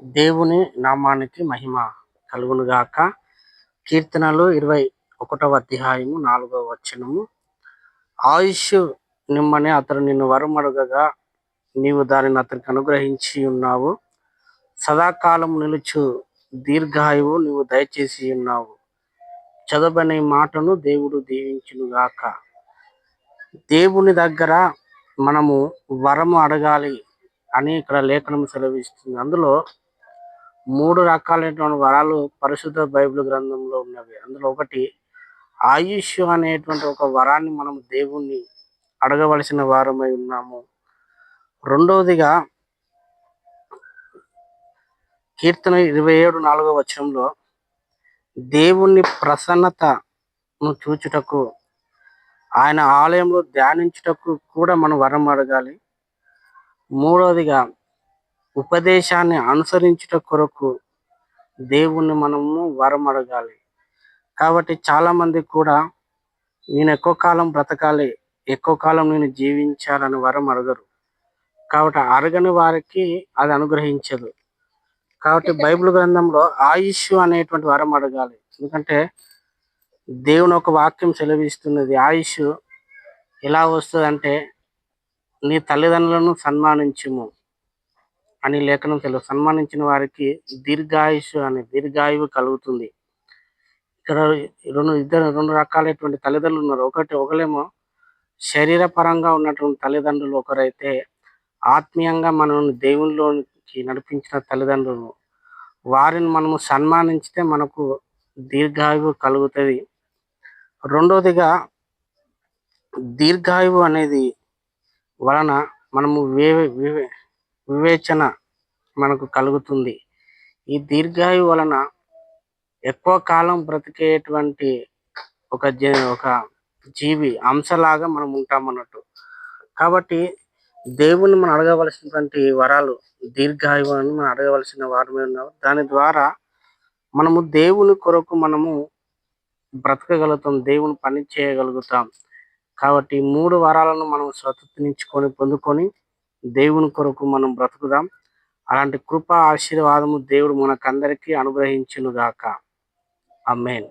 దేవుని నామానికి మహిమ కలుగునుగాక. కీర్తనలు ఇరవై ఒకటవ అధ్యాయము నాలుగవ వచనము. ఆయుష్ నిమ్మని అతను నిన్ను వరమడుగగా నీవు దానిని అతనికి అనుగ్రహించి ఉన్నావు. సదాకాలం నిలుచు దీర్ఘాయువు నీవు దయచేసి ఉన్నావు. చదవని మాటను దేవుడు దీవించునుగాక. దేవుని దగ్గర మనము వరము అడగాలి అని ఇక్కడ లేఖనం సెలవిస్తుంది. అందులో మూడు రకాలైనటువంటి వరాలు పరిశుద్ధ బైబిల్ గ్రంథంలో ఉన్నవి. అందులో ఒకటి ఆయుష్ అనేటువంటి ఒక వరాన్ని మనం దేవుణ్ణి అడగవలసిన వారమై ఉన్నాము. రెండవదిగా కీర్తన ఇరవై ఏడు నాలుగో వచనంలో దేవుని ప్రసన్నతను చూచుటకు ఆయన ఆలయంలో ధ్యానించుటకు కూడా మనం వరం అడగాలి. మూడవదిగా ఉపదేశాన్ని అనుసరించుట కొరకు దేవుణ్ణి మనము వరం అడగాలి కాబట్టి చాలామంది కూడా నేను ఎక్కువ కాలం బ్రతకాలి ఎక్కువ కాలం నేను జీవించాలని వరం అడగరు. కాబట్టి అడగని వారికి అది అనుగ్రహించదు. కాబట్టి బైబిల్ గ్రంథంలో ఆయుష్ అనేటువంటి వరం అడగాలి. ఎందుకంటే దేవుని ఒక వాక్యం సెలవిస్తున్నది ఆయుష్ ఎలా వస్తుంది అంటే నీ తల్లిదండ్రులను సన్మానించుము. అని లేఖనం తెలుసు సన్మానించిన వారికి దీర్ఘాయుషు అనే దీర్ఘాయువు కలుగుతుంది. ఇక్కడ రెండు ఇద్దరు రెండు రకాలైనటువంటి తల్లిదండ్రులు ఉన్నారు. ఒకటి ఒకలేమో శరీరపరంగా ఉన్నటువంటి తల్లిదండ్రులు ఒకరైతే ఆత్మీయంగా మనం దేవునిలోకి నడిపించిన తల్లిదండ్రులు. వారిని మనము సన్మానించితే మనకు దీర్ఘాయువు కలుగుతుంది. రెండవదిగా దీర్ఘాయువు అనేది వలన మనము వివేచన మనకు కలుగుతుంది. ఈ దీర్ఘాయువు వలన ఎక్కువ కాలం బ్రతికేటువంటి ఒక ఒక జీవి అంశలాగా మనం ఉంటాం అన్నట్టు. కాబట్టి దేవుని మనం అడగవలసినటువంటి వరాలు దీర్ఘాయువు అని మనం అడగవలసిన వారమే ఉన్నాం. దాని ద్వారా మనము దేవుని కొరకు మనము బ్రతకగలుగుతాం దేవుని పని చేయగలుగుతాం. కాబట్టి మూడు వరాలను మనం స్వతంత్రించుకొని పొందుకొని దేవుని కొరకు మనం బ్రతుకుదాం. అలాంటి కృప ఆశీర్వాదము దేవుడు మనకందరికీ అనుగ్రహించునుగాక. అమ్మేన్